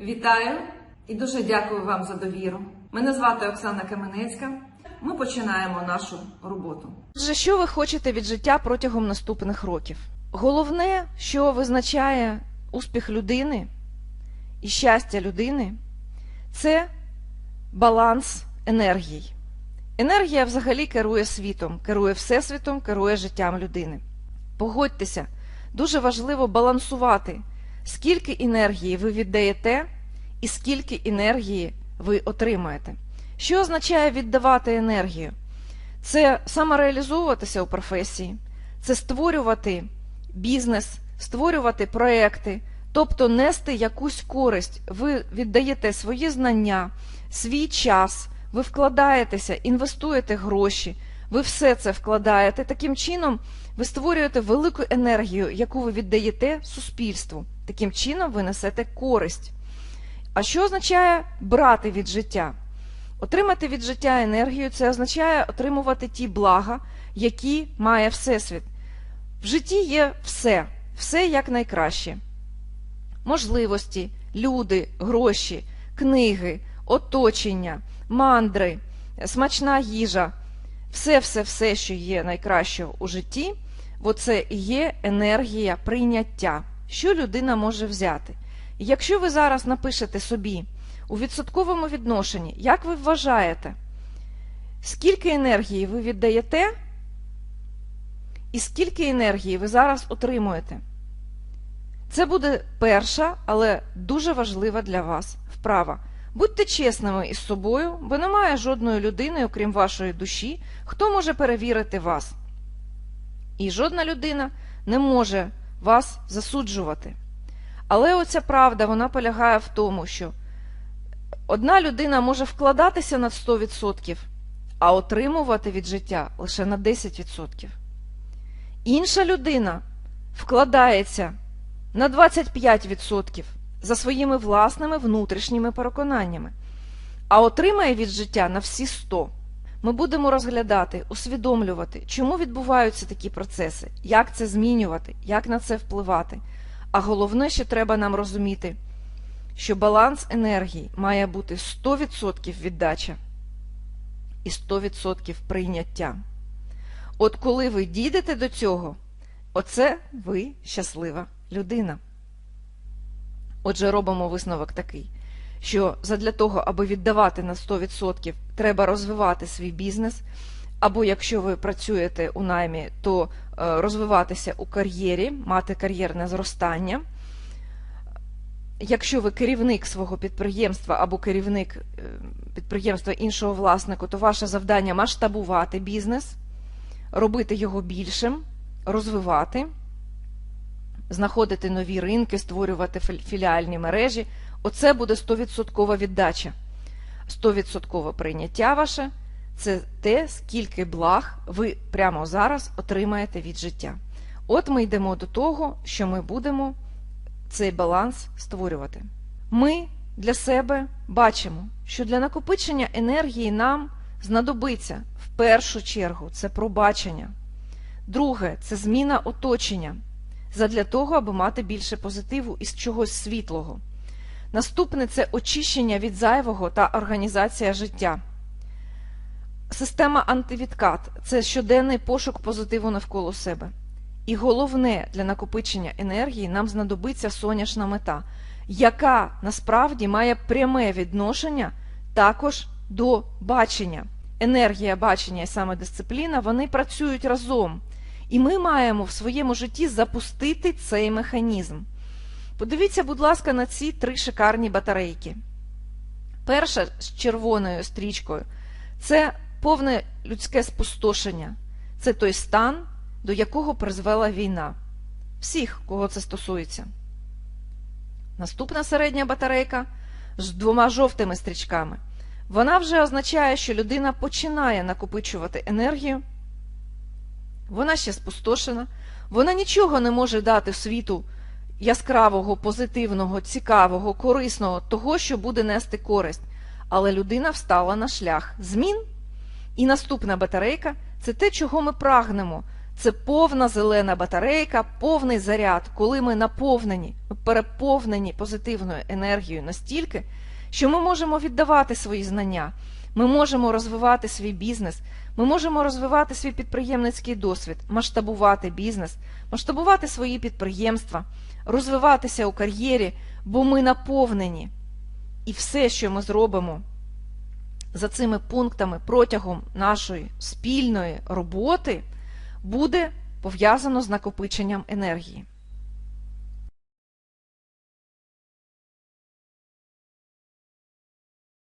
Вітаю і дуже дякую вам за довіру. Мене звати Оксана Каменецька. Ми починаємо нашу роботу. Отже, що ви хочете від життя протягом наступних років? Головне, що визначає успіх людини і щастя людини, це баланс енергій. Енергія взагалі керує світом, керує всесвітом, керує життям людини. Погодьтеся, дуже важливо балансувати, скільки енергії ви віддаєте і скільки енергії ви отримаєте. Що означає віддавати енергію? Це самореалізовуватися у професії, це створювати бізнес, створювати проекти, тобто нести якусь користь. Ви віддаєте свої знання, свій час, ви вкладаєтеся, інвестуєте гроші, ви все це вкладаєте. Таким чином, ви створюєте велику енергію, яку ви віддаєте суспільству. Таким чином, ви несете користь. А що означає брати від життя? Отримати від життя енергію це означає отримувати ті блага, які має Всесвіт. В житті є все, все як найкраще. Можливості, люди, гроші, книги, оточення, мандри, смачна їжа, все-все-все, що є найкращого у житті, оце і є енергія прийняття, що людина може взяти. І якщо ви зараз напишете собі у відсотковому відношенні, як ви вважаєте, скільки енергії ви віддаєте, і скільки енергії ви зараз отримуєте? Це буде перша, але дуже важлива для вас вправа. Будьте чесними із собою, бо немає жодної людини, окрім вашої душі, хто може перевірити вас. І жодна людина не може вас засуджувати. Але оця правда вона полягає в тому, що одна людина може вкладатися на 100%, а отримувати від життя лише на 10%. Інша людина вкладається на 25% за своїми власними внутрішніми переконаннями, а отримає від життя на всі 100%. Ми будемо розглядати, усвідомлювати, чому відбуваються такі процеси, як це змінювати, як на це впливати. А головне, що треба нам розуміти, що баланс енергії має бути 100% віддача і 100% прийняття. От коли ви дійдете до цього, оце ви щаслива людина. Отже, робимо висновок такий, що задля того, аби віддавати на 100%, треба розвивати свій бізнес, або якщо ви працюєте у наймі, то розвиватися у кар'єрі, мати кар'єрне зростання. Якщо ви керівник свого підприємства або керівник підприємства іншого власнику, то ваше завдання масштабувати бізнес, робити його більшим, розвивати, знаходити нові ринки, створювати філіальні мережі. Оце буде 100% віддача. 100% прийняття ваше це те, скільки благ ви прямо зараз отримаєте від життя. От ми йдемо до того, що ми будемо цей баланс створювати. Ми для себе бачимо, що для накопичення енергії нам знадобиться в першу чергу це пробачення. Друге це зміна оточення задля того, аби мати більше позитиву із чогось світлого. Наступне це очищення від зайвого та організація життя. Система антивідкат це щоденний пошук позитиву навколо себе. І головне для накопичення енергії нам знадобиться сонячна мета, яка насправді має пряме відношення також до бачення. Енергія бачення і самодисципліна вони працюють разом. І ми маємо в своєму житті запустити цей механізм. Подивіться, будь ласка, на ці три шикарні батарейки. Перша з червоною стрічкою це повне людське спустошення. Це той стан, до якого призвела війна. Всіх, кого це стосується. Наступна середня батарейка з двома жовтими стрічками. Вона вже означає, що людина починає накопичувати енергію. Вона ще спустошена, вона нічого не може дати світу яскравого, позитивного, цікавого, корисного, того, що буде нести користь. Але людина встала на шлях змін. І наступна батарейка це те, чого ми прагнемо. Це повна зелена батарейка, повний заряд, коли ми наповнені, переповнені позитивною енергією настільки, що ми можемо віддавати свої знання, ми можемо розвивати свій бізнес, ми можемо розвивати свій підприємницький досвід, масштабувати бізнес, масштабувати свої підприємства, розвиватися у кар'єрі, бо ми наповнені. І все, що ми зробимо за цими пунктами протягом нашої спільної роботи, буде пов'язано з накопиченням енергії.